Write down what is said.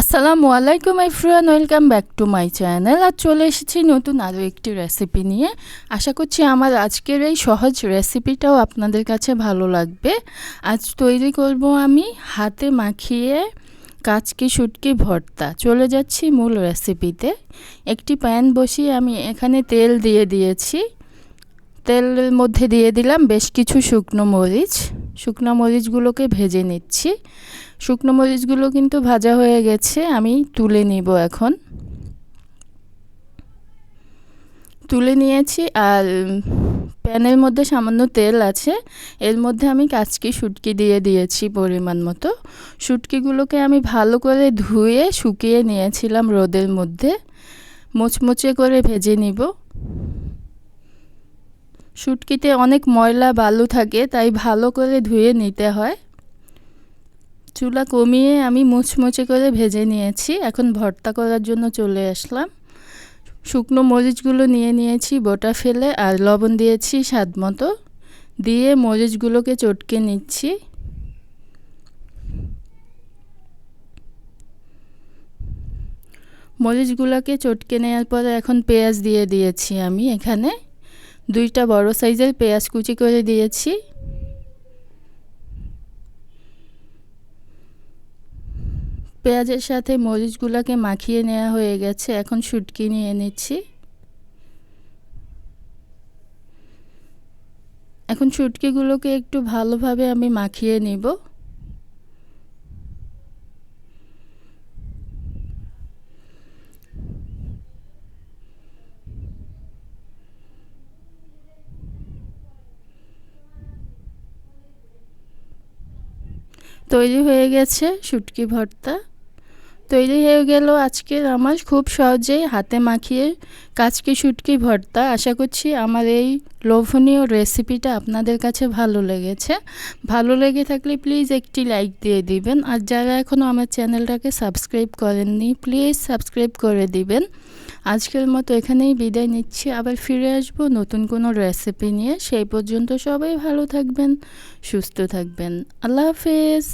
আসসালামু আলাইকুম এফরিয়ান welcome back to my channel. আর চলে এসেছি নতুন আরও একটি রেসিপি নিয়ে। আশা করছি আমার আজকের এই সহজ রেসিপিটাও আপনাদের কাছে ভালো লাগবে। আজ তৈরি করব আমি হাতে মাখিয়ে কাচকি শুটকি ভর্তা। চলে যাচ্ছি মূল রেসিপিতে। একটি প্যান বসিয়ে আমি এখানে তেল দিয়ে দিয়েছি। তেলের মধ্যে দিয়ে দিলাম বেশ কিছু শুকনো মরিচ। শুকনো মরিচগুলোকে ভেজে নিচ্ছি। শুকনো মরিচগুলো কিন্তু ভাজা হয়ে গেছে, আমি তুলে নিব এখন। তুলে নিয়েছি আর প্যানের মধ্যে সামান্য তেল আছে, এর মধ্যে আমি কাচকি শুটকি দিয়ে দিয়েছি পরিমাণ মতো। শুটকিগুলোকে আমি ভালো করে ধুয়ে শুকিয়ে নিয়েছিলাম রোদের মধ্যে। মুচমুচে করে ভেজে নিব। শুটকিতে অনেক ময়লা বালু থাকে, তাই ভালো করে ধুয়ে নিতে হয়। চুলা কমিয়ে আমি মুচমুচে করে ভেজে নিয়েছি। এখন ভর্তা করার জন্য চলে আসলাম। শুকনো মরিচগুলো নিয়ে নিয়েছি বোটা ফেলে, আর লবণ দিয়েছি স্বাদ মতো। দিয়ে মরিচগুলোকে চটকে নিচ্ছি। মরিচগুলোকে চটকে নেওয়ার পরে এখন পেঁয়াজ দিয়ে দিয়েছি আমি এখানে। দুইটা বড় সাইজের পেঁয়াজ কুচি করে দিয়েছি। পেঁয়াজের সাথে মরিচগুলোকে মাখিয়ে নেওয়া হয়ে গেছে, এখন শুটকি নিয়ে নিচ্ছি। এখন শুটকিগুলোকে একটু ভালোভাবে আমি মাখিয়ে নিব। তৈরি হয়ে গেছে শুটকি ভর্তা। তৈরি হয়ে গেল আজকের আমার খুব সহজেই হাতে মাখিয়ে কাচকি শুটকি ভর্তা। আশা করছি আমার এই লোভনীয় রেসিপিটা আপনাদের কাছে ভালো লেগেছে। ভালো লেগে থাকলে প্লিজ একটি লাইক দিয়ে দিবেন। আর যারা এখনও আমার চ্যানেলটাকে সাবস্ক্রাইব করেননি প্লিজ সাবস্ক্রাইব করে দিবেন। আজকের মতো এখানেই বিদায় নিচ্ছি। আবার ফিরে আসব নতুন কোনো রেসিপি নিয়ে। সেই পর্যন্ত সবাই ভালো থাকবেন, সুস্থ থাকবেন। আল্লাহ হাফেজ।